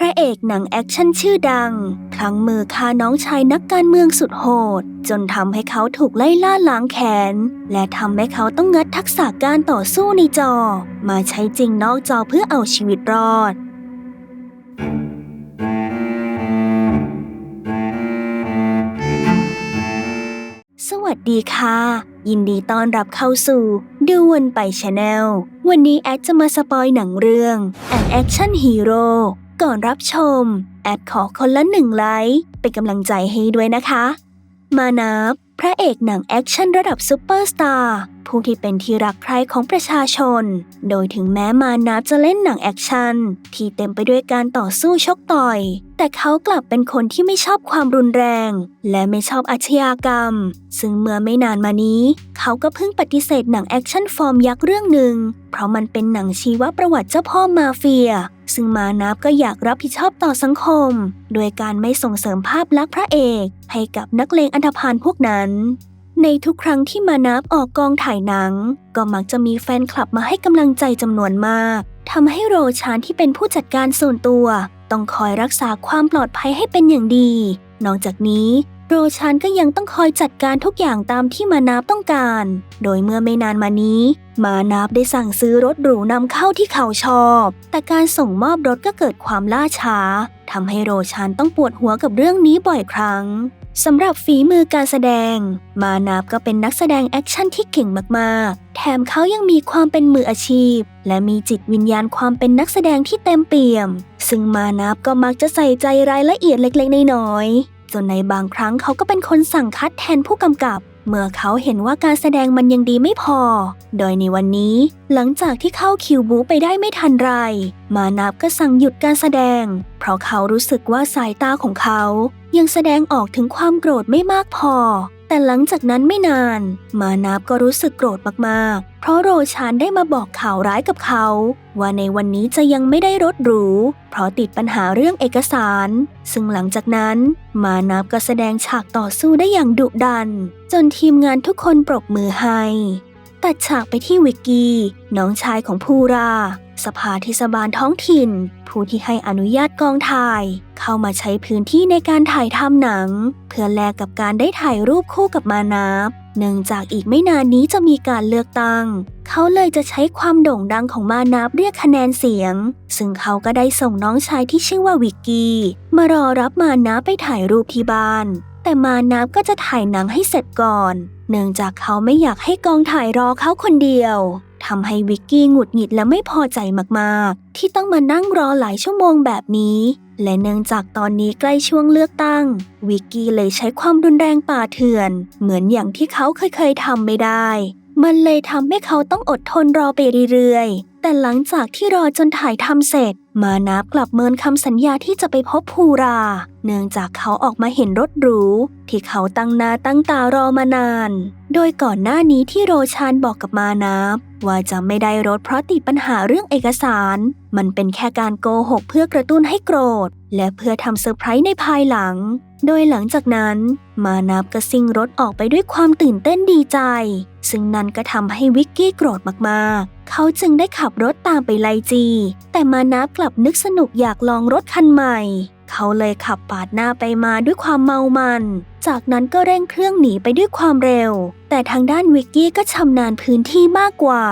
พระเอกหนังแอคชั่นชื่อดัง พลั้งมือฆ่าน้องชายนักการเมืองสุดโหด จนทำให้เขาถูกไล่ล่าล้างแขนและทำให้เขาต้องงัดทักษะการต่อสู้ในจอ มาใช้จริงนอกจอเพื่อเอาชีวิตรอดสวัสดีค่ะ ยินดีต้อนรับเข้าสู่ดูวนไปชาแนลวันนี้แอดจะมาสปอยหนังเรื่อง An Action Hero ก่อนรับชม แอดขอคนละหนึ่งไลค์เป็นกำลังใจให้ด้วยนะคะ มานับพระเอกหนังแอคชั่นระดับซูเปอร์สตาร์ ผู้ที่เป็นที่รักใคร่ของประชาชน โดยถึงแม้มานับจะเล่นหนังแอคชั่น ที่เต็มไปด้วยการต่อสู้ชกต่อย แต่เขากลับเป็นคนที่ไม่ชอบความรุนแรง และไม่ชอบอาชญากรรม ซึ่งเมื่อไม่นานมานี้ เขาก็เพิ่งปฏิเสธหนังแอคชั่นฟอร์มยักษ์เรื่องหนึ่ง เพราะมันเป็นหนังชีวประวัติเจ้าพ่อมาเฟีย ซึ่งมานับก็อยากรับผิดชอบต่อสังคม โดยการไม่ส่งเสริมภาพลักษณ์พระเอก ให้กับนักเลงอันธพาลพวกนั้น ในทุกครั้งที่มานับออกกองถ่ายหนัง ก็มักจะมีแฟนคลับมาให้กำลังใจจำนวนมากทำให้โรชานที่เป็นผู้จัดการส่วนตัว ต้องคอยรักษาความปลอดภัยให้เป็นอย่างดี นอกจากนี้โรชานก็ยังต้องคอยจัดการทุกอย่างตามที่มานาบต้องการ โดยเมื่อไม่นานมานี้ มานาบได้สั่งซื้อรถหรูนำเข้าที่เขาชอบ แต่การส่งมอบรถก็เกิดความล่าช้าทำให้โรชานต้องปวดหัวกับเรื่องนี้บ่อยครั้ง สำหรับฝีมือการแสดง มานาบก็เป็นนักแสดงแอคชั่นที่เก่งมากๆ แถมเขายังมีความเป็นมืออาชีพ และมีจิตวิญญาณความเป็นนักแสดงที่เต็มเปี่ยม ซึ่งมานาบก็มักจะใส่ใจรายละเอียดเล็กๆน้อยๆจนในบางครั้งเขาก็เป็นคนสั่งคัดแทนผู้กำกับ เมื่อเขาเห็นว่าการแสดงมันยังดีไม่พอ โดยในวันนี้ หลังจากที่เข้าคิวบูไปได้ไม่ทันไร มานับก็สั่งหยุดการแสดง เพราะเขารู้สึกว่าสายตาของเขา ยังแสดงออกถึงความโกรธไม่มากพอ แต่หลังจากนั้นไม่นาน มานับก็รู้สึกโกรธมากๆ เพราะโรชานได้มาบอกข่าวร้ายกับเขา ว่าในวันนี้จะยังไม่ได้รถหรู เพราะติดปัญหาเรื่องเอกสาร ซึ่งหลังจากนั้น มานับก็แสดงฉากต่อสู้ได้อย่างดุดัน จนทีมงานทุกคนปรบมือให้ ตัดฉากไปที่วิกกี้ น้องชายของภูรา สภาเทศบาลท้องถิ่น ผู้ที่ให้อนุญาตกองถ่าย เข้ามาใช้พื้นที่ในการถ่ายทำหนัง เพื่อแลกกับการได้ถ่ายรูปคู่กับมานาบเนื่องจากอีกไม่นานนี้จะมีการเลือกตั้ง เขาเลยจะใช้ความโด่งดังของมานาบเรียกคะแนนเสียง ซึ่งเขาก็ได้ส่งน้องชายที่ชื่อว่าวิกกี้ มารอรับมานาบไปถ่ายรูปที่บ้าน แต่มานาบก็จะถ่ายหนังให้เสร็จก่อน เนื่องจากเขาไม่อยากให้กองถ่ายรอเขาคนเดียวทำให้วิกกี้หงุดหงิดและไม่พอใจมากๆ ที่ต้องมานั่งรอหลายชั่วโมงแบบนี้ และเนื่องจากตอนนี้ใกล้ช่วงเลือกตั้ง วิกกี้เลยใช้ความรุนแรงป่าเถื่อน เหมือนอย่างที่เขาเคยๆทำไม่ได้ มันเลยทำให้เขาต้องอดทนรอไปเรื่อย แต่หลังจากที่รอจนถ่ายทำเสร็จ มานับกลับเมินคำสัญญาที่จะไปพบภูรา เนื่องจากเขาออกมาเห็นรถหรู ที่เขาตั้งนาตั้งตารอมานาน โดยก่อนหน้านี้ที่โรชานบอกกับมานับว่าจะไม่ได้รถเพราะติดปัญหาเรื่องเอกสาร มันเป็นแค่การโกหกเพื่อกระตุ้นให้โกรธ และเพื่อทำเซอร์ไพรส์ในภายหลัง โดยหลังจากนั้น มานับก็ซิ่งรถออกไปด้วยความตื่นเต้นดีใจ ซึ่งนั่นก็ทำให้วิกกี้โกรธมากๆ เขาจึงได้ขับรถตามไปไลจี แต่มานับกลับนึกสนุกอยากลองรถคันใหม่ เขาเลยขับปาดหน้าไปมาด้วยความเมามัน จากนั้นก็เร่งเครื่องหนีไปด้วยความเร็ว แต่ทางด้านวิกกี้ก็ชำนาญพื้นที่มากกว่า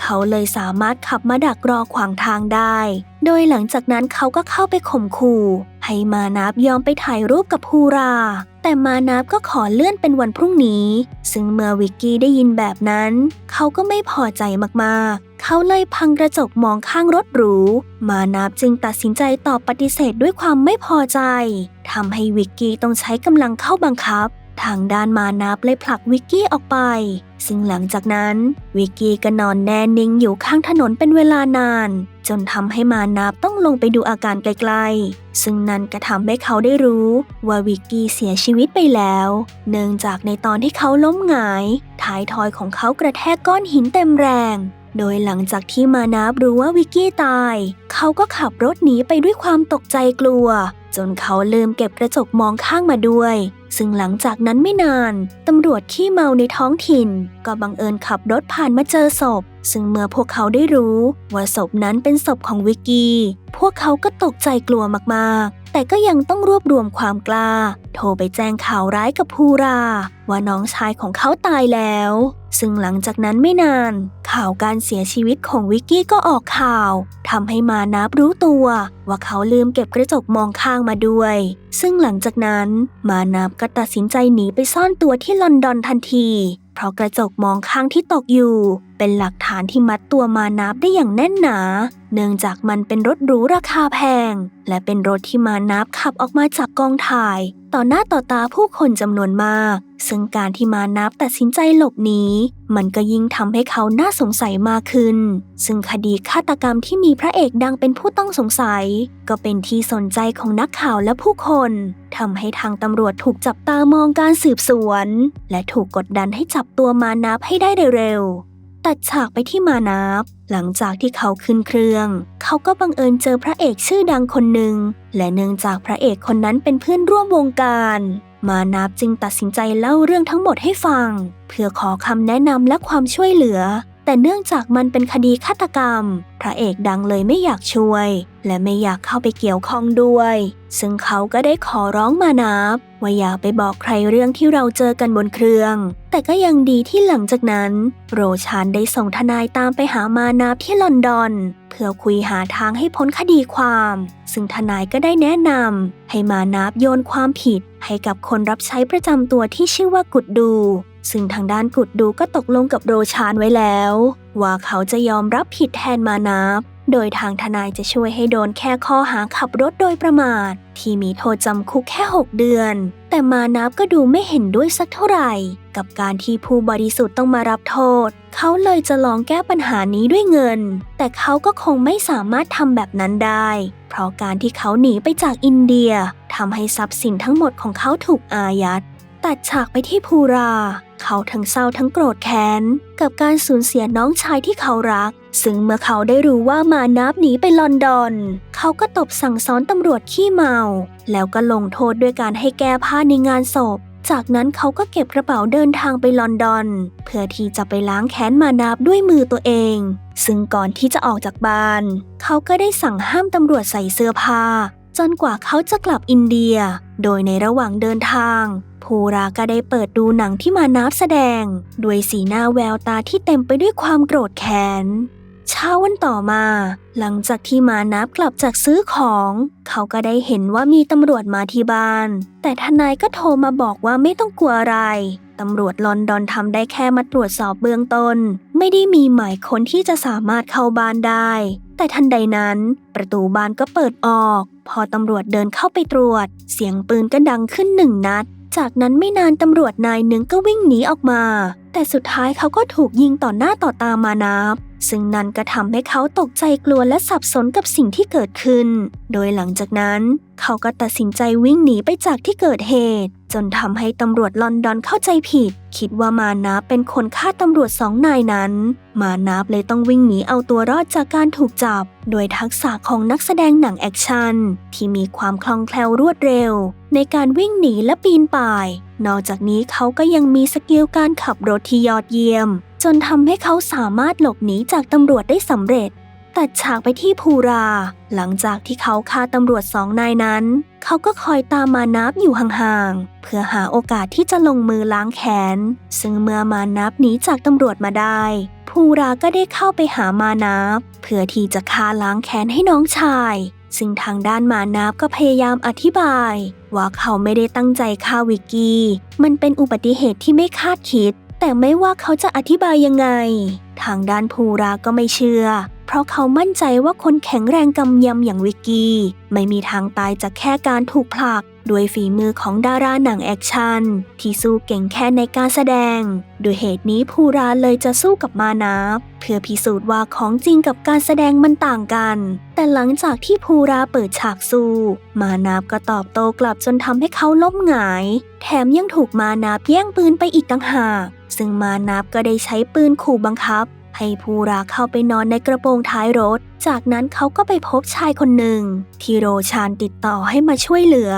เขาเลยสามารถขับมาดักรอขวางทางได้ โดยหลังจากนั้นเขาก็เข้าไปข่มขู่ ให้มานับยอมไปถ่ายรูปกับภูรา แต่มานับก็ขอเลื่อนเป็นวันพรุ่งนี้ ซึ่งเมื่อวิกกี้ได้ยินแบบนั้น เขาก็ไม่พอใจมากๆ เขาเลยพังกระจกมองข้างรถหรู มานับจึงตัดสินใจตอบปฏิเสธด้วยความไม่พอใจทำให้วิกกี้ต้องใช้กำลังเข้าบังคับ ทางด้านมานับเลยผลักวิกกี้ออกไป ซึ่งหลังจากนั้นวิกกี้ก็นอนแน่นิ่งอยู่ข้างถนนเป็นเวลานาน จนทำให้มานับต้องลงไปดูอาการไกลๆ ซึ่งนั่นก็ทำให้เขาได้รู้ว่าวิกกี้เสียชีวิตไปแล้ว เนื่องจากในตอนที่เขาล้มหงายท้ายทอยของเขากระแทกก้อนหินเต็มแรง โดยหลังจากที่มานับรู้ว่าวิกกี้ตาย เขาก็ขับรถหนีไปด้วยความตกใจกลัว จนเขาลืมเก็บกระจกมองข้างมาด้วย ซึ่งหลังจากนั้นไม่นาน ตำรวจขี้เมาในท้องถิ่น ก็บังเอิญขับรถผ่านมาเจอศพ ซึ่งเมื่อพวกเขาได้รู้ ว่าศพนั้นเป็นศพของวิกกี้ พวกเขาก็ตกใจกลัวมากๆ แต่ก็ยังต้องรวบรวมความกล้า โทรไปแจ้งข่าวร้ายกับภูรา ว่าน้องชายของเขาตายแล้ว ซึ่งหลังจากนั้นไม่นาน ข่าวการเสียชีวิตของวิกกี้ก็ออกข่าวทำให้มานับรู้ตัว ว่าเขาลืมเก็บกระจกมองข้างมาด้วย ซึ่งหลังจากนั้นมานับก็ตัดสินใจหนีไปซ่อนตัวที่ลอนดอนทันที เพราะกระจกมองข้างที่ตกอยู่เป็นหลักฐานที่มัดตัวมานับได้อย่างแน่นหนา เนื่องจากมันเป็นรถหรูราคาแพง และเป็นรถที่มานับขับออกมาจากกองถ่าย ต่อหน้าต่อตาผู้คนจำนวนมาก ซึ่งการที่มานับตัดสินใจหลบหนีมันก็ยิ่งทำให้เขาน่าสงสัยมากขึ้น ซึ่งคดีฆาตกรรมที่มีพระเอกดังเป็นผู้ต้องสงสัย ก็เป็นที่สนใจของนักข่าวและผู้คนทำให้ทางตำรวจถูกจับตามองการสืบสวน และถูกกดดันให้จับตัวมานับให้ได้เร็วๆ ตัดฉากไปที่มานาบหลังจากที่เขาขึ้นเครื่อง เขาก็บังเอิญเจอพระเอกชื่อดังคนหนึ่ง และเนื่องจากพระเอกคนนั้นเป็นเพื่อนร่วมวงการ มานาบจึงตัดสินใจเล่าเรื่องทั้งหมดให้ฟัง เพื่อขอคำแนะนำและความช่วยเหลือ แต่เนื่องจากมันเป็นคดีฆาตกรรม พระเอกดังเลยไม่อยากช่วย และไม่อยากเข้าไปเกี่ยวข้องด้วย ซึ่งเขาก็ได้ขอร้องมานับว่าอย่าไปบอกใครเรื่องที่เราเจอกันบนเครื่อง แต่ก็ยังดีที่หลังจากนั้น โรชานได้ส่งทนายตามไปหามานับที่ลอนดอน เพื่อคุยหาทางให้พ้นคดีความ ซึ่งทนายก็ได้แนะนำให้มานับโยนความผิด ให้กับคนรับใช้ประจำตัวที่ชื่อว่ากุดดู ซึ่งทางด้านกุดดูก็ตกลงกับโรชานไว้แล้ว ว่าเขาจะยอมรับผิดแทนมานับโดยทางทนายจะช่วยให้โดนแค่ข้อหาขับรถโดยประมาท ที่มีโทษจำคุกแค่ 6 เดือน แต่มานับก็ดูไม่เห็นด้วยสักเท่าไหร่ กับการที่ผู้บริสุทธิ์ต้องมารับโทษ เขาเลยจะลองแก้ปัญหานี้ด้วยเงิน แต่เขาก็คงไม่สามารถทำแบบนั้นได้ เพราะการที่เขาหนีไปจากอินเดียทำให้ทรัพย์สินทั้งหมดของเขาถูกอายัด ตัดฉากไปที่ภูรา เขาทั้งเศร้าทั้งโกรธแค้น กับการสูญเสียน้องชายที่เขารัก ซึ่งเมื่อเขาได้รู้ว่ามานับหนีไปลอนดอน เขาก็ตบสั่งสอนตำรวจขี้เมา แล้วก็ลงโทษด้วยการให้แก้ผ้าในงานศพ จากนั้นเขาก็เก็บกระเป๋าเดินทางไปลอนดอน เพื่อที่จะไปล้างแค้นมานับด้วยมือตัวเอง ซึ่งก่อนที่จะออกจากบ้าน เขาก็ได้สั่งห้ามตำรวจใส่เสื้อผ้า จนกว่าเขาจะกลับอินเดีย โดยในระหว่างเดินทาง ภูราก็ได้เปิดดูหนังที่มานับแสดง ด้วยสีหน้าแววตาที่เต็มไปด้วยความโกรธแค้น เช้าวันต่อมา หลังจากที่มานับกลับจากซื้อของ เขาก็ได้เห็นว่ามีตำรวจมาที่บ้าน แต่ทนายก็โทรมาบอกว่าไม่ต้องกลัวอะไรตำรวจลอนดอนทำได้แค่มาตรวจสอบเบื้องต้น ไม่ได้มีหมายค้นที่จะสามารถเข้าบ้านได้ แต่ทันใดนั้น ประตูบ้านก็เปิดออก พอตำรวจเดินเข้าไปตรวจ เสียงปืนก็ดังขึ้นหนึ่งนัด จากนั้นไม่นานตำรวจนายหนึ่งก็วิ่งหนีออกมา แต่สุดท้ายเขาก็ถูกยิงต่อหน้าต่อตามานับซึ่งนั่นก็ทำให้เขาตกใจกลัวและสับสนกับสิ่งที่เกิดขึ้น โดยหลังจากนั้น เขาก็ตัดสินใจวิ่งหนีไปจากที่เกิดเหตุ จนทำให้ตำรวจลอนดอนเข้าใจผิด คิดว่ามานาเป็นคนฆ่าตำรวจสองนายนั้น มานาเลยต้องวิ่งหนีเอาตัวรอดจากการถูกจับ โดยทักษะของนักแสดงหนังแอคชั่น ที่มีความคล่องแคล่วรวดเร็ว ในการวิ่งหนีและปีนป่าย นอกจากนี้เขาก็ยังมีสกิลการขับรถที่ยอดเยี่ยม จนทำให้เขาสามารถหลบหนีจากตำรวจได้สำเร็จ ตัดฉากไปที่ภูรา หลังจากที่เขาฆ่าตำรวจสองนายนั้น เขาก็คอยตามมานับอยู่ห่างๆ เพื่อหาโอกาสที่จะลงมือล้างแค้น ซึ่งเมื่อมานับหนีจากตำรวจมาได้ ภูราก็ได้เข้าไปหามานับเพื่อที่จะฆ่าล้างแค้นให้น้องชาย ซึ่งทางด้านมานับก็พยายามอธิบาย ว่าเขาไม่ได้ตั้งใจฆ่าวิกกี้ มันเป็นอุบัติเหตุที่ไม่คาดคิด แต่ไม่ว่าเขาจะอธิบายยังไง ทางด้านภูราก็ไม่เชื่อ เพราะเขามั่นใจว่าคนแข็งแรงกำยำอย่างวิกกี้ ไม่มีทางตายจากแค่การถูกผลัก ด้วยฝีมือของดาราหนังแอคชั่น ที่สู้เก่งแค่ในการแสดง โดยเหตุนี้ภูราเลยจะสู้กับมานาบเพื่อพิสูจน์ว่าของจริงกับการแสดงมันต่างกัน แต่หลังจากที่ภูราเปิดฉากสู้ มานาบก็ตอบโต้กลับจนทำให้เขาล้มหงาย แถมยังถูกมานาบแย่งปืนไปอีกต่างหาก ซึ่งมานับก็ได้ใช้ปืนขู่บังคับให้ภูราเข้าไปนอนในกระโปรงท้ายรถ จากนั้นเขาก็ไปพบชายคนหนึ่ง ที่โรชานติดต่อให้มาช่วยเหลือ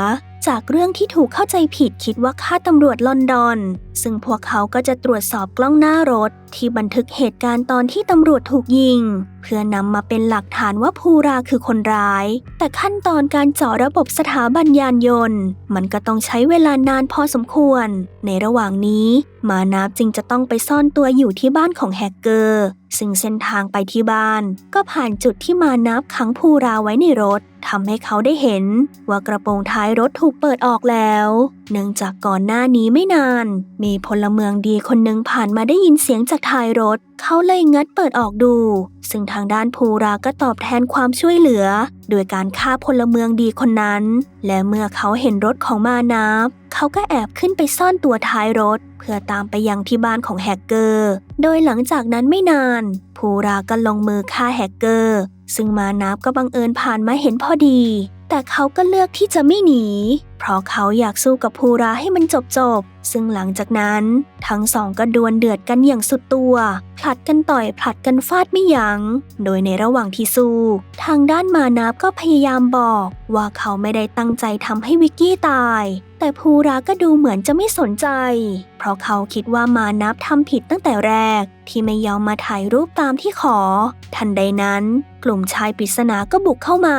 จากเรื่องที่ถูกเข้าใจผิดคิดว่าฆ่าตำรวจลอนดอน ซึ่งพวกเขาก็จะตรวจสอบกล้องหน้ารถ ที่บันทึกเหตุการณ์ตอนที่ตำรวจถูกยิง เพื่อนำมาเป็นหลักฐานว่าภูราคือคนร้าย แต่ขั้นตอนการเจาะระบบสถาบันยานยนต์ มันก็ต้องใช้เวลานานพอสมควร ในระหว่างนี้ มานาบจึงจะต้องไปซ่อนตัวอยู่ที่บ้านของแฮกเกอร์ ซึ่งเส้นทางไปที่บ้าน ก็ผ่านจุดที่มานับขังภูราไว้ในรถทำให้เขาได้เห็น ว่ากระโปรงท้ายรถถูกเปิดออกแล้ว เนื่องจากก่อนหน้านี้ไม่นาน มีพลเมืองดีคนหนึ่งผ่านมาได้ยินเสียงจากท้ายรถเขาเลยงัดเปิดออกดู ซึ่งทางด้านภูราก็ตอบแทนความช่วยเหลือ โดยการฆ่าพลเมืองดีคนนั้น และเมื่อเขาเห็นรถของมานาบเขาก็แอบขึ้นไปซ่อนตัวท้ายรถ เพื่อตามไปยังที่บ้านของแฮกเกอร์ โดยหลังจากนั้นไม่นาน ภูราก็ลงมือฆ่าแฮกเกอร์ซึ่งมานับก็บังเอิญผ่านมาเห็นพอดี แต่เขาก็เลือกที่จะไม่หนี เพราะเขาอยากสู้กับภูราให้มันจบจบๆซึ่งหลังจากนั้น ทั้งสองก็ดวลเดือดกันอย่างสุดตัว ผลัดกันต่อยผลัดกันฟาดไม่ยัง้ง โดยในระหว่างที่สู้ ทางด้านมานับก็พยายามบอก ว่าเขาไม่ได้ตั้งใจทำให้วิกกี้ตายแต่ภูราก็ดูเหมือนจะไม่สนใจ เพราะเขาคิดว่ามานับทำผิดตั้งแต่แรก ที่ไม่ยอมมาถ่ายรูปตามที่ขอ ทันใดนั้น กลุ่มชายปริศนาก็บุกเข้ามา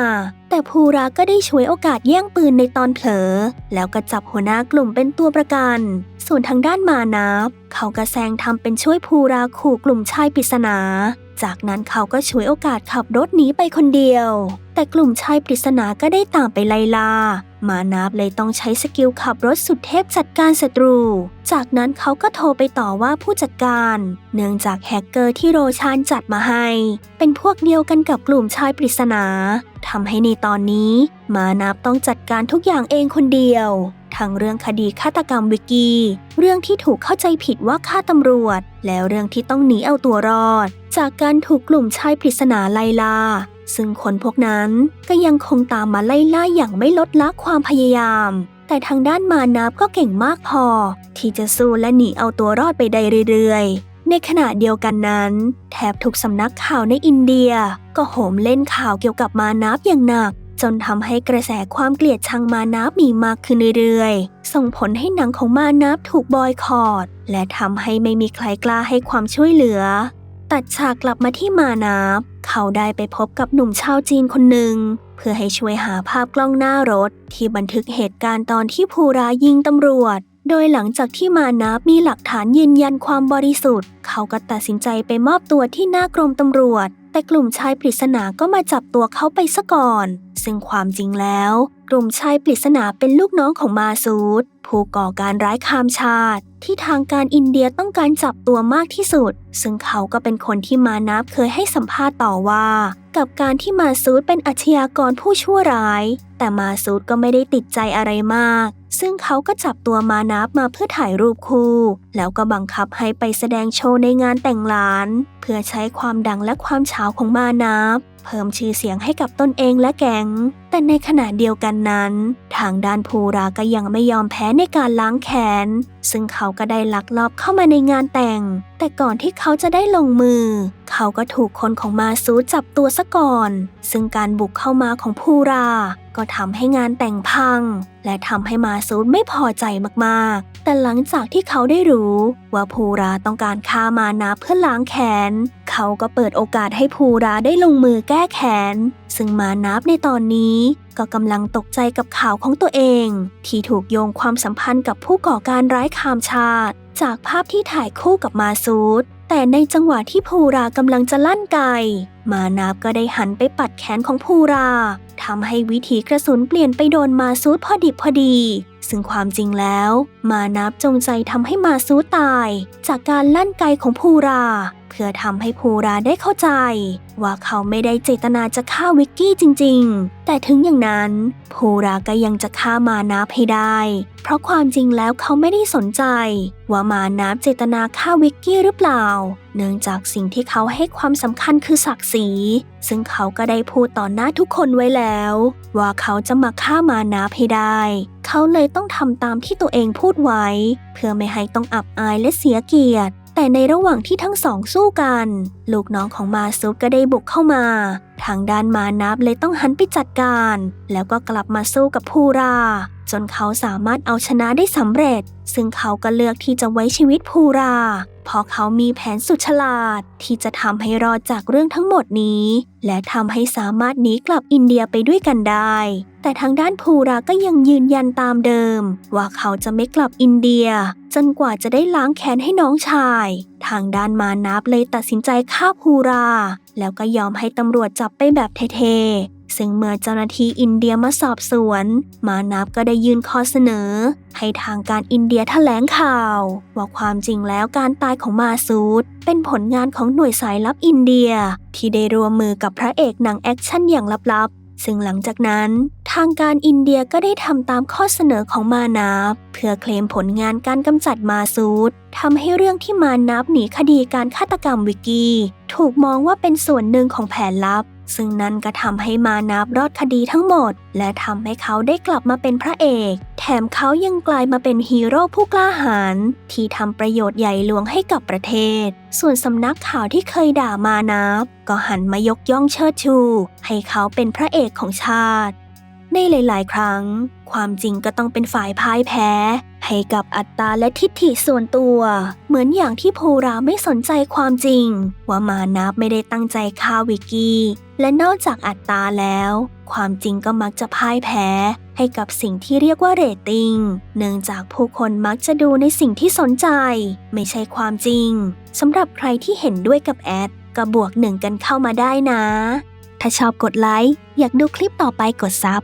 แต่ภูราก็ได้ช่วยโอกาสแย่งปืนในตอนเผลอ แล้วก็จับหัวหน้ากลุ่มเป็นตัวประกัน ส่วนทางด้านมานับ เขาก็แซงทำเป็นช่วยภูราขู่กลุ่มชายปริศนา จากนั้นเขาก็ฉวยโอกาสขับรถหนีไปคนเดียว แต่กลุ่มชายปริศนาก็ได้ตามไปไล่ล่า มานับเลยต้องใช้สกิลขับรถสุดเทพจัดการศัตรู จากนั้นเขาก็โทรไปต่อว่าผู้จัดการ เนื่องจากแฮกเกอร์ที่โรชานจัดมาให้ เป็นพวกเดียวกันกับกลุ่มชายปริศนาทำให้ในตอนนี้ มานับต้องจัดการทุกอย่างเองคนเดียวทั้งเรื่องคดีฆาตกรรมวิกกี้เรื่องที่ถูกเข้าใจผิดว่าฆ่าตำรวจ แล้วเรื่องที่ต้องหนีเอาตัวรอด จากการถูกกลุ่มชายปริศนาไลลา ซึ่งคนพวกนั้นก็ยังคงตามมาไล่ล่าอย่างไม่ลดละความพยายาม แต่ทางด้านมานับก็เก่งมากพอ ที่จะสู้และหนีเอาตัวรอดไปได้เรื่อยๆ ในขณะเดียวกันนั้น แทบทุกสำนักข่าวในอินเดีย ก็โหมเล่นข่าวเกี่ยวกับมานับอย่างหนัก จนทำให้กระแสความเกลียดชังมานับมีมากขึ้นเรื่อยๆ ส่งผลให้หนังของมานับถูกบอยคอรดและทำให้ไม่มีใครกล้าให้ความช่วยเหลือ ตัดฉากกลับมาที่มานับเขาได้ไปพบกับหนุ่มชาวจีนคนหนึ่ง เพื่อให้ช่วยหาภาพกล้องหน้ารถ ที่บันทึกเหตุการณ์ตอนที่ภูรายิงตำรวจ โดยหลังจากที่มานับมีหลักฐานยืนยันความบริสุทธิ์ เขาก็ตัดสินใจไปมอบตัวที่หน้ากรมตำรวจ แต่กลุ่มชายปริศนาก็มาจับตัวเขาไปซะก่อน ซึ่งความจริงแล้ว กลุ่มชายปริศนาเป็นลูกน้องของมาซูดผู้ก่อการร้ายข้ามชาติ ที่ทางการอินเดียต้องการจับตัวมากที่สุด ซึ่งเขาก็เป็นคนที่มานับเคยให้สัมภาษณ์ต่อว่า กับการที่มาซูดเป็นอาชญากรผู้ชั่วร้าย แต่มาซูดก็ไม่ได้ติดใจอะไรมาก ซึ่งเขาก็จับตัวมานับมาเพื่อถ่ายรูปคู่ แล้วก็บังคับให้ไปแสดงโชว์ในงานแต่งงาน เพื่อใช้ความดังและความเฉาของมานับเพิ่มชื่อเสียงให้กับตนเองและแก๊ง แต่ในขณะเดียวกันนั้น ทางด้านภูราก็ยังไม่ยอมแพ้ในการล้างแค้น ซึ่งเขาก็ได้ลักลอบเข้ามาในงานแต่ง แต่ก่อนที่เขาจะได้ลงมือ เขาก็ถูกคนของมาซูจับตัวซะก่อน ซึ่งการบุกเข้ามาของภูรา ก็ทำให้งานแต่งพัง และทำให้มาซูดไม่พอใจมากๆ แต่หลังจากที่เขาได้รู้ว่าภูราต้องการฆ่ามานาเพื่อล้างแค้น เขาก็เปิดโอกาสให้ภูราได้ลงมือแก้แค้น ซึ่งมานับในตอนนี้ก็กำลังตกใจกับข่าวของตัวเอง ที่ถูกโยงความสัมพันธ์กับผู้ก่อการร้ายข้ามชาติ จากภาพที่ถ่ายคู่กับมาซูด แต่ในจังหวะที่ภูรากำลังจะลั่นไก มานาบก็ได้หันไปปัดแขนของภูราทำให้วิถีกระสุนเปลี่ยนไปโดนมาซูดพอดิบพอดี ซึ่งความจริงแล้ว มานาบจงใจทำให้มาซูดตาย จากการลั่นไกของภูรา เพื่อทำให้ภูราได้เข้าใจ ว่าเขาไม่ได้เจตนาจะฆ่าวิกกี้จริงๆ แต่ถึงอย่างนั้นภูราก็ยังจะฆ่ามานับให้ได้ เพราะความจริงแล้วเขาไม่ได้สนใจ ว่ามานับเจตนาฆ่าวิกกี้หรือเปล่า เนื่องจากสิ่งที่เขาให้ความสำคัญคือศักดิ์ศรีซึ่งเขาก็ได้พูดต่อหน้าทุกคนไว้แล้ว ว่าเขาจะมาฆ่ามานับให้ได้ เขาเลยต้องทำตามที่ตัวเองพูดไว้ เพื่อไม่ให้ต้องอับอายและเสียเกียรติ แต่ในระหว่างที่ทั้งสองสู้กัน ลูกน้องของมาซุปก็ได้บุกเข้ามา ทางด้านมานับเลยต้องหันไปจัดการ แล้วก็กลับมาสู้กับภูรา จนเขาสามารถเอาชนะได้สำเร็จ ซึ่งเขาก็เลือกที่จะไว้ชีวิตภูรา เพราะเขามีแผนสุดฉลาด ที่จะทำให้รอดจากเรื่องทั้งหมดนี้ และทำให้สามารถหนีกลับอินเดียไปด้วยกันได้ แต่ทางด้านภูราก็ยังยืนยันตามเดิม ว่าเขาจะไม่กลับอินเดีย จนกว่าจะได้ล้างแค้นให้น้องชาย ทางด้านมานับเลยตัดสินใจฆ่าภูรา แล้วก็ยอมให้ตำรวจจับไปแบบเท่ๆ ซึ่งเมื่อเจ้าหน้าที่อินเดียมาสอบสวน มานับก็ได้ยื่นข้อเสนอ ให้ทางการอินเดียแถลงข่าว ว่าความจริงแล้วการตายของมาซูดเป็นผลงานของหน่วยสายลับอินเดีย ที่ได้ร่วมมือกับพระเอกหนังแอคชั่นอย่างลับๆ ซึ่งหลังจากนั้นทางการอินเดียก็ได้ทำตามข้อเสนอของมานับเพื่อเคลมผลงานการกำจัดมาซูดทำให้เรื่องที่มานับหนีคดีการฆาตกรรมวิกกี้ถูกมองว่าเป็นส่วนหนึ่งของแผนลับ ซึ่งนั่นก็ทำให้มานับรอดคดีทั้งหมด และทำให้เขาได้กลับมาเป็นพระเอก แถมเขายังกลายมาเป็นฮีโร่ผู้กล้าหาญที่ทำประโยชน์ใหญ่หลวงให้กับประเทศ ส่วนสำนักข่าวที่เคยด่ามานับ ก็หันมายกย่องเชิดชู ให้เขาเป็นพระเอกของชาติ ในหลาย ๆ ครั้ง ความจริงก็ต้องเป็นฝ่ายพ่ายแพ้ ให้กับอัตตาและทิฏฐิส่วนตัว เหมือนอย่างที่ภูราไม่สนใจความจริง ว่ามานับไม่ได้ตั้งใจฆ่าวิกกี้ และนอกจากอัตตาแล้ว ความจริงก็มักจะพ่ายแพ้ ให้กับสิ่งที่เรียกว่าเรตติ้งเนื่องจากผู้คนมักจะดูในสิ่งที่สนใจ ไม่ใช่ความจริงสำหรับใครที่เห็นด้วยกับแอดก็บวกหนึ่งกันเข้ามาได้นะ ถ้าชอบกดไลค์ อยากดูคลิปต่อไปกดซับ